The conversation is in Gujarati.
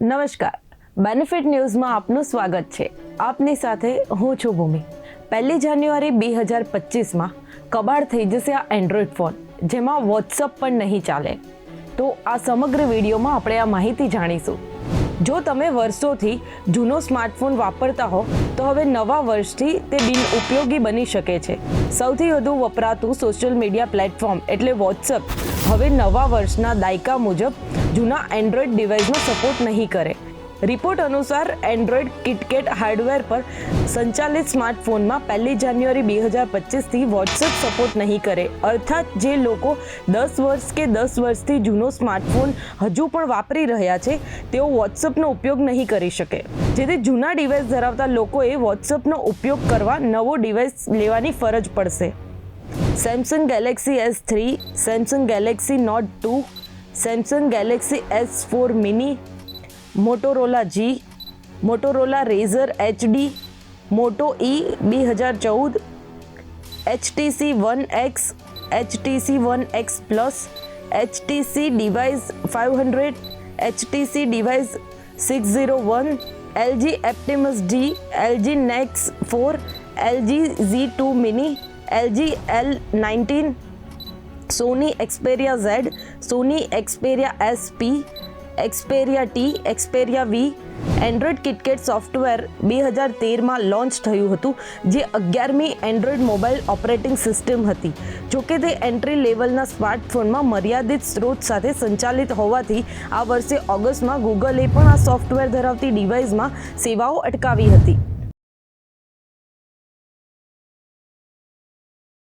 નમસ્કાર. બેનિફિટ ન્યૂઝમાં આપનું સ્વાગત છે. આપની સાથે હું છું ભૂમિ. પહેલી જાન્યુઆરી બે હજાર પચીસમાં કબાડ થઈ જશે આ એન્ડ્રોઈડ ફોન જેમાં વોટ્સઅપ પણ નહીં ચાલે. તો આ સમગ્ર વિડીયોમાં આપણે આ માહિતી જાણીશું. જો તમે વર્ષોથી જૂનો સ્માર્ટફોન વાપરતા હો, તો હવે નવા વર્ષથી તે બિન ઉપયોગી બની શકે છે. સૌથી વધુ વપરાતું સોશિયલ મીડિયા પ્લેટફોર્મ એટલે વોટ્સઅપ હવે નવા વર્ષના દાયકા મુજબ જૂના એન્ડ્રોઈડ ડિવાઇસનો સપોર્ટ નહીં કરે. રિપોર્ટ અનુસાર એન્ડ્રોઈડ કિટકેટ હાર્ડવેર પર સંચાલિત સ્માર્ટફોનમાં પહેલી જાન્યુઆરી બે હજાર પચીસથી વોટ્સએપ સપોર્ટ નહીં કરે. અર્થાત જે લોકો દસ વર્ષ કે દસ વર્ષથી જૂનો સ્માર્ટફોન હજુ પણ વાપરી રહ્યા છે, તેઓ વોટ્સએપનો ઉપયોગ નહીં કરી શકે. જેથી જૂના ડિવાઇસ ધરાવતા લોકોએ વોટ્સએપનો ઉપયોગ કરવા નવો ડિવાઇસ લેવાની ફરજ પડશે. Samsung Galaxy S three, Samsung Galaxy Note two, Samsung Galaxy S four mini Motorola G, Motorola Razr HD Moto E બે હજાર ચૌદ HTC one X HTC one X plus HTC device five hundred HTC device six zero one LG Optimus D LG Nexus four LG G two mini LG L nineteen, Sony Xperia Z, Sony Xperia SP Xperia T Xperia V Android KitKat software બે હજાર તેરમાં લોન્ચ થયું હતું, જે અગિયારમી એન્ડ્રોઈડ મોબાઈલ ઓપરેટિંગ સિસ્ટમ હતી. જોકે તે એન્ટ્રી લેવલના સ્માર્ટફોનમાં મર્યાદિત સ્ત્રોત સાથે સંચાલિત હોવાથી આ વર્ષે ઓગસ્ટમાં ગૂગલે પણ આ સોફ્ટવેર ધરાવતી ડિવાઇસમાં સેવાઓ અટકાવી હતી.